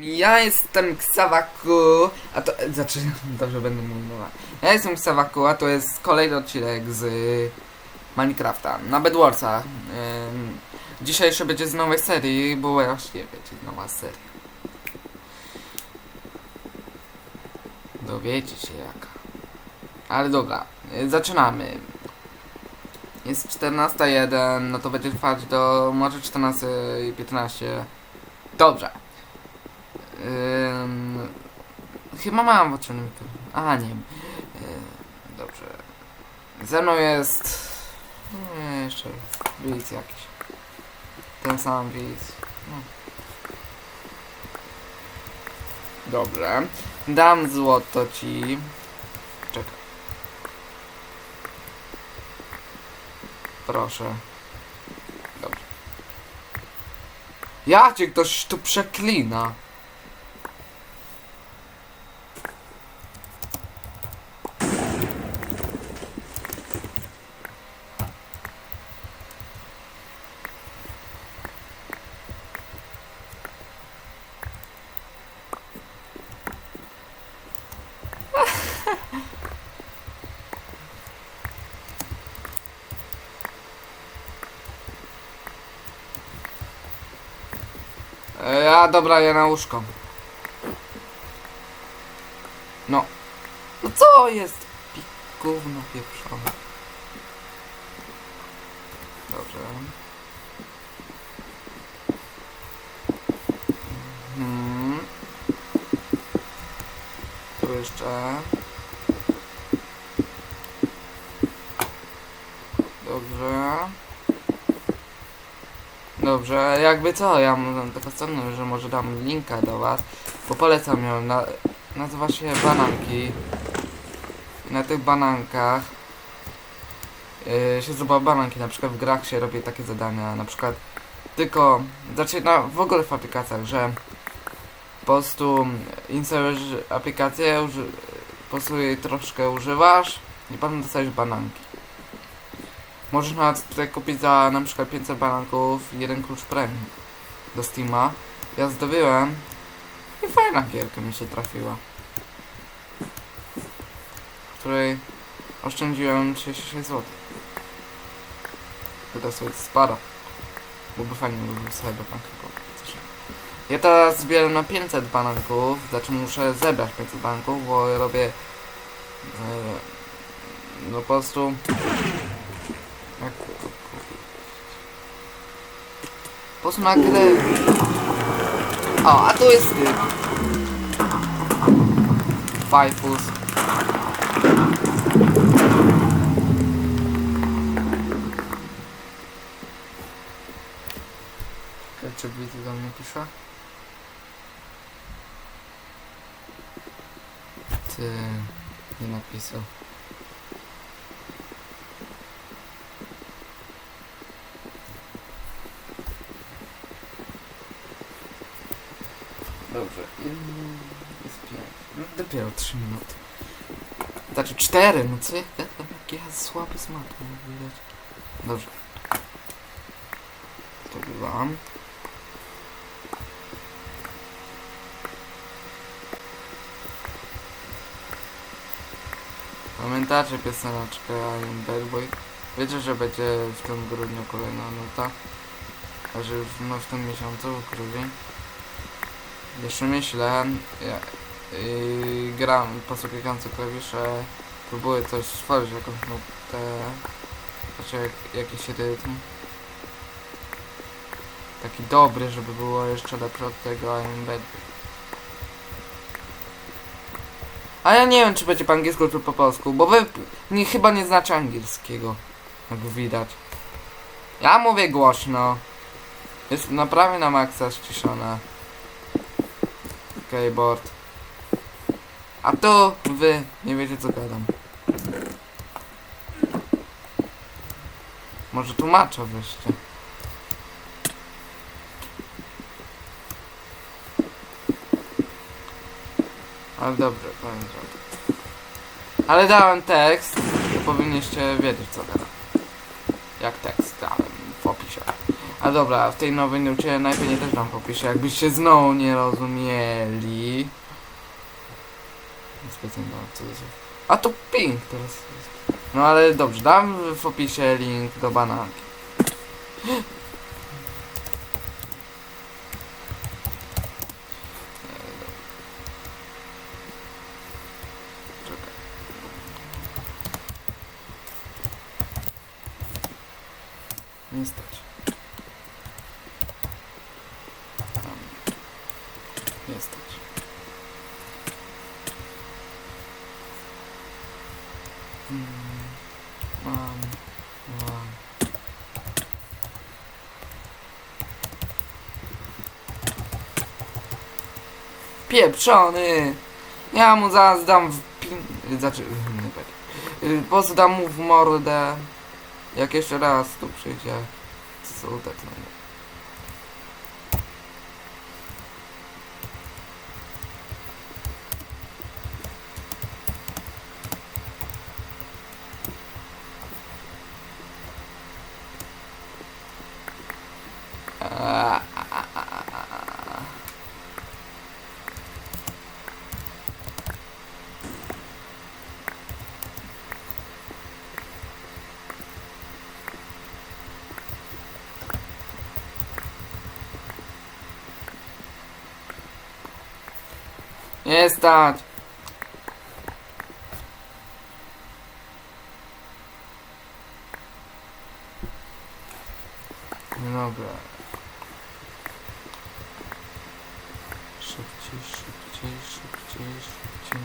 Ja jestem Ksawaku, a to, znaczy, dobrze będę mówił, ja jestem Ksawaku, a to jest kolejny odcinek z Minecrafta na Bedwarsach. Ym, Dzisiejszy będzie z nowej serii, bo właśnie będzie nowa seria. Dowiecie się jaka. Ale dobra, zaczynamy. Jest 14.01, no to będzie trwać do może 14.15. Dobrze. Chyba mam włączony mikrofon. A nie. Ym, dobrze. Ze mną jest. Nie, jeszcze widz jakiś. Ten sam widz. No. Dobrze. Dam złoto ci. Czekaj. Proszę. Dobrze. Ja cię ktoś tu przeklina. E, A dobra, ja na łóżko. No. No co jest? Gówno pieprzone. Dobrze. Mhm. Tu jeszcze. Dobrze. Dobrze, jakby co, ja mam taką stronę, że może dam linka do was, bo polecam ją, na, nazywa się Bananki. Na tych banankach yy, się zdobywa bananki, na przykład w grach się robi takie zadania, na przykład tylko, znaczy na, w ogóle w aplikacjach, że po prostu instalujesz aplikację, po prostu jej troszkę używasz i potem dostajesz bananki. Nawet tutaj kupić za na przykład 500 bananków jeden klucz premium do Steama. Ja zdobyłem i fajna gierka mi się trafiła. W której oszczędziłem 36 zł. To sobie spara. Byłby fajnie, gdyby był Cyberpunk chyba. coś. Ja teraz zbieram na 500 bananków, znaczy muszę zebrać 500 bananków, bo robię e, no po prostu? Po prostu na grę... O, a tu jest typ. Fajfus. Czy widzę do mnie pisze? Ty... Nie napisał. Dobrze. Pięć. No, dopiero 3 minuty. Znaczy 4, no co ja gadam, jak ja słaby z matą widać. Dobrze. To byłam. Pamiętacie pioseneczkę I am Bad Boy? Wiecie, że będzie w tym grudniu kolejna nuta? A że już no, w tym miesiącu, w grudniu. Jeszcze myślę, ja, yy, gram posługujący klawisze, próbuję coś stworzyć, jakąś nutę, znaczy jak, jakiś rytm. Taki dobry, żeby było jeszcze lepsze od tego I'm Bad. A ja nie wiem, czy będzie po angielsku, czy po polsku, bo wy nie, chyba nie znacie angielskiego, jak widać. Ja mówię głośno. Jest naprawdę na maksa ściszona keyboard. A tu wy nie wiecie co gadam. Może tłumacza weźcie. Ale dobrze, powiem że- Ale dałem tekst, to powinniście wiedzieć co gadam. Jak tekst dałem. A dobra, w tej nowej nucie najpewniej też wam popiszę, jakbyście znowu nie rozumieli. Co jest? A to ping teraz jest. No ale dobrze, dam w opisie link do bananki. Pieprzony! Ja mu zaraz dam w pin... Znaczy, nie będzie. Y, Po prostu dam mu w mordę. Jak jeszcze raz tu przyjdzie. Co tak no. Nie stać! No Dobra. Szybciej, szybciej, szybciej, szybciej,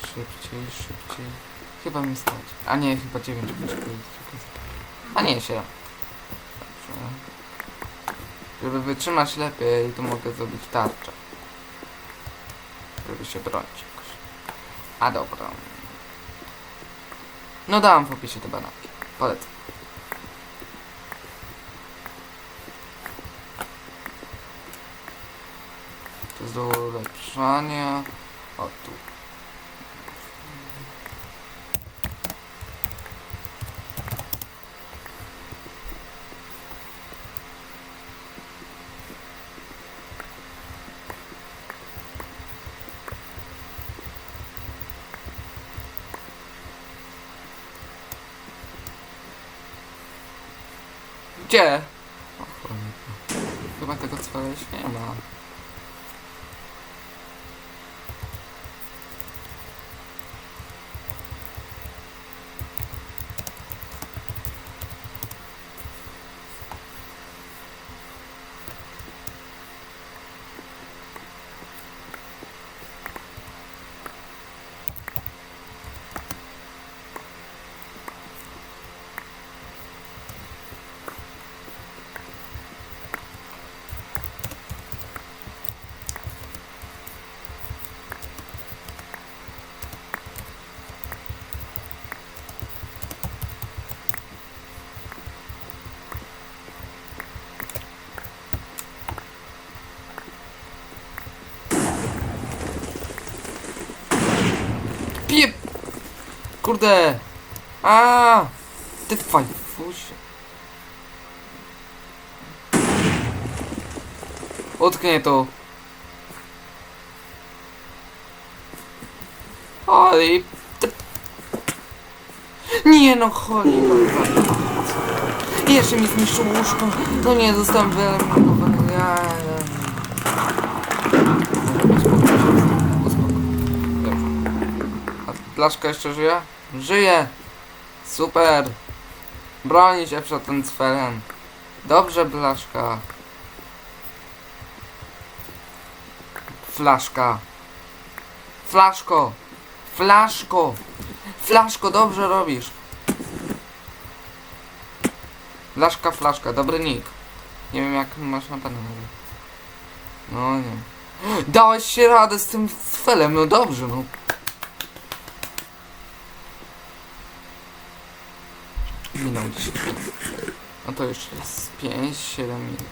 szybciej, szybciej. Chyba mi stać. A nie, chyba 9 A nie, 7. Dobrze. Żeby wytrzymać lepiej, to mogę zrobić tarczę. Się bronić jakoś. A dobra. No dam w opisie te bananki. Polecam. To jest do ulepszania. O tu. Gdzie? O cholera. Chyba tego cwela już nie ma. Kurde! A! Ty fajfusie. Utknie. Oj, ty... Nie no, cholera. Jeszcze mi zniszczył łóżko. No nie, zostałem wyeliminowany. Ja... Uspokój. Dobrze. A Blaszka jeszcze żyje? Żyje! Super! Broni się przed tym cfelem. Dobrze, Blaszka. Flaszka. Flaszko! Flaszko! Flaszko, dobrze robisz. Flaszka, flaszka, dobry nick. Nie wiem jak masz na pewno. No nie. Dałeś się radę z tym cfelem, no dobrze, no. Minął 10 minut. No to jeszcze jest 5, 7 minut.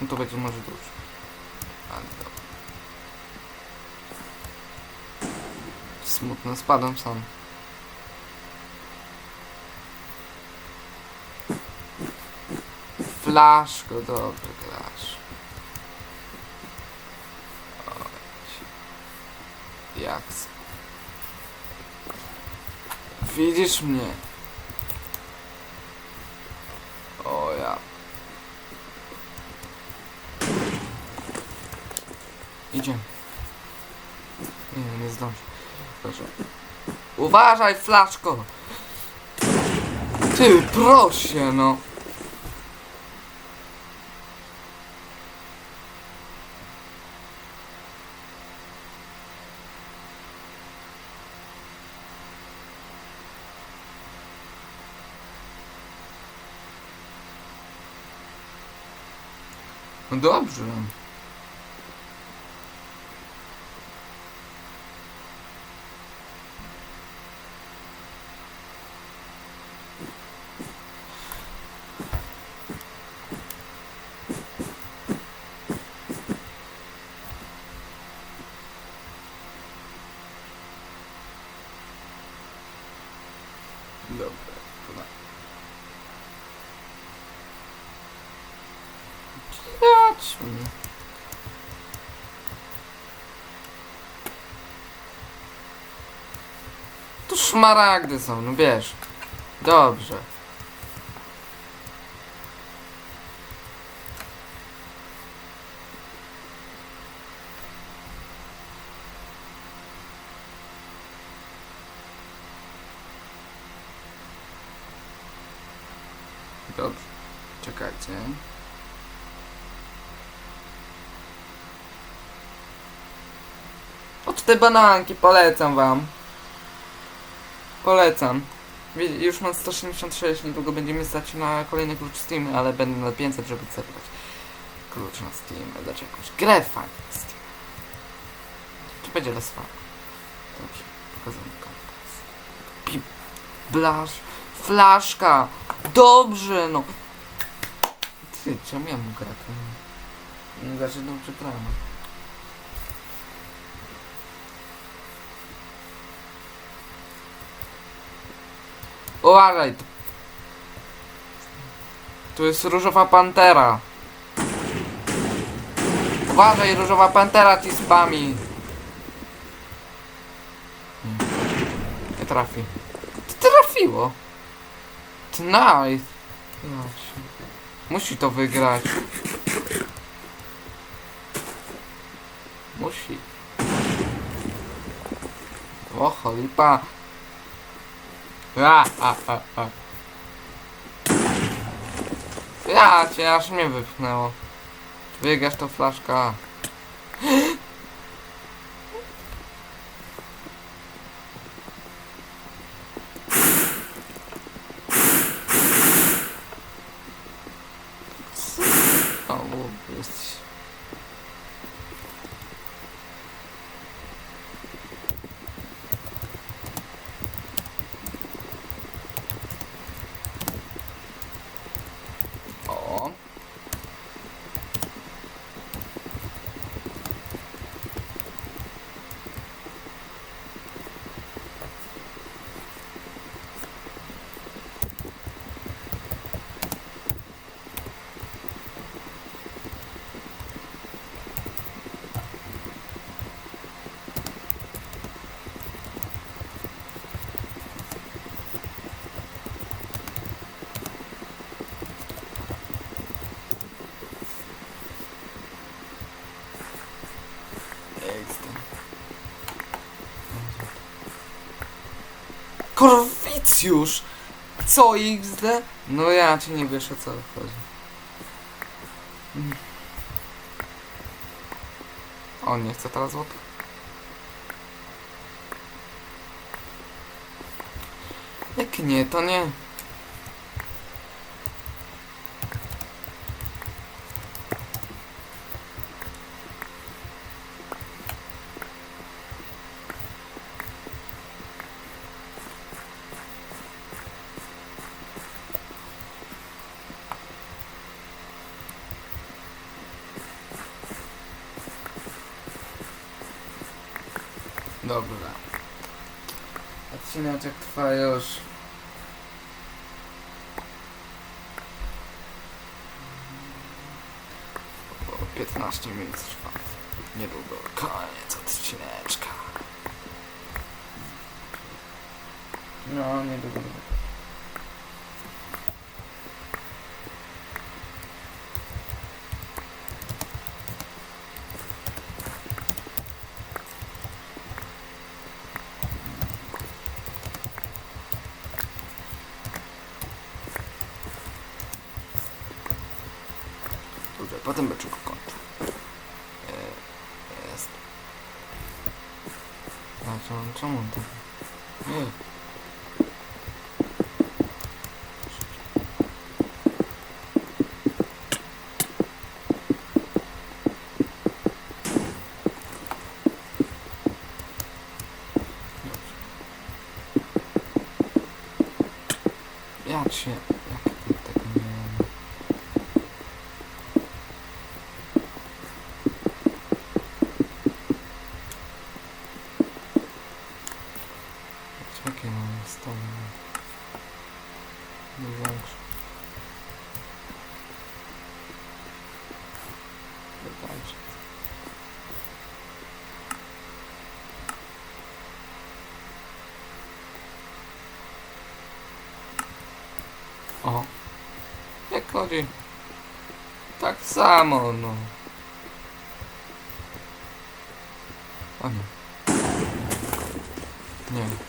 No to będzie może dłużej. Ale dobra. Smutno, spadam sam. Glaszko, dobry glasz. Oj, Jak Widzisz mnie? Zdążę. Proszę. Uważaj, flaszko! Ty, proszę, no. No dobrze. Dobra, to na. Chodźmy. Tu szmaragdy są, no wiesz. Dobrze. Dobrze. Czekajcie. Oto te bananki, polecam wam. Polecam. Już mam 176, niedługo będziemy stać na kolejny klucz Steam, ale będę na 500, żeby zebrać klucz na Steam, dać jakąś grę fajną Steam. Czy będzie les? Dobrze, pokazuję kompas. Pi... Blasz, flaszka, dobrze, no. Ty, czemu ja grać? No, znaczy, dobrze gramy. Uważaj! tu- jest różowa pantera. Uważaj, różowa pantera ci spami. Nie, nie trafi. To trafiło. Tonight. Musi to wygrać. Musi. O, cholipa. A. Ja cię aż mnie wypchnęło. Biegasz to flaszka. Co? O, jest. O. Ekstra. Korwicjusz! Co XD? No ja ci nie wiesz o co chodzi. On nie chce teraz złotych? Jak nie, to nie. meczek trwa już. O 15 minut trwa. Niedługo koniec odcineczka. No, niedługo. A czemu, czemu on tak? Nie. Dobrze. Ja cię, jak ty tego nie wiem. Czekaj, mam stole. Nie większy. Wydajcie. O. Jak chodzi? Tak samo, no. O nie.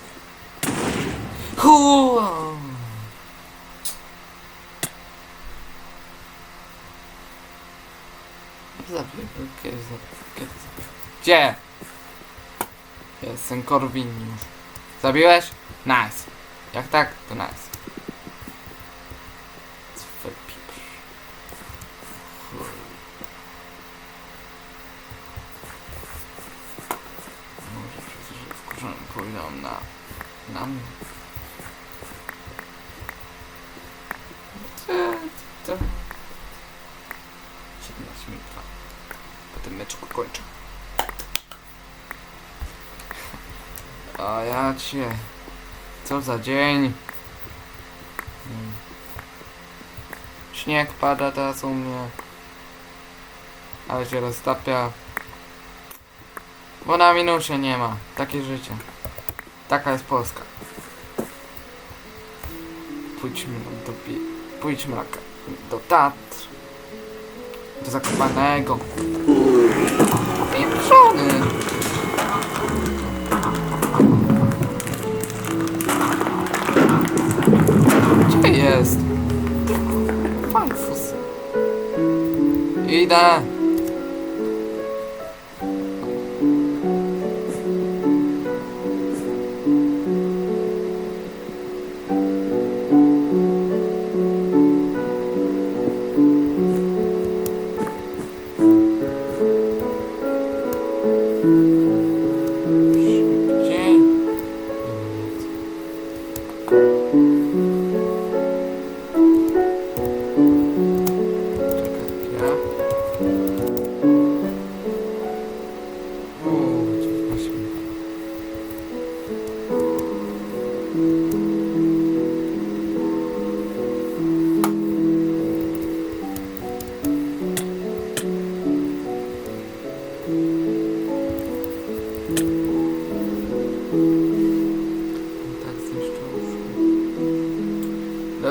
Gdzie? Jestem Korwin już. Zabiłeś? Nice. Jak tak, to nice. Cię... Co za dzień. Śnieg pada teraz u mnie. Ale się roztapia. Bo na minusie nie ma. Takie życie. Taka jest Polska. Pójdźmy do... Pójdźmy do Tatr. Do Zakopanego. Pieprzony. Idę. Szybciej.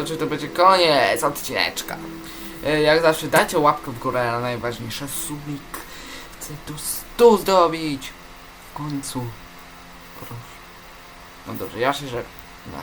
Dobrze, to będzie koniec odcineczka. E, Jak zawsze dajcie łapkę w górę na najważniejsze subik. Chcę tu 100 zdobić. W końcu. Proszę. No dobrze, ja się żegnam.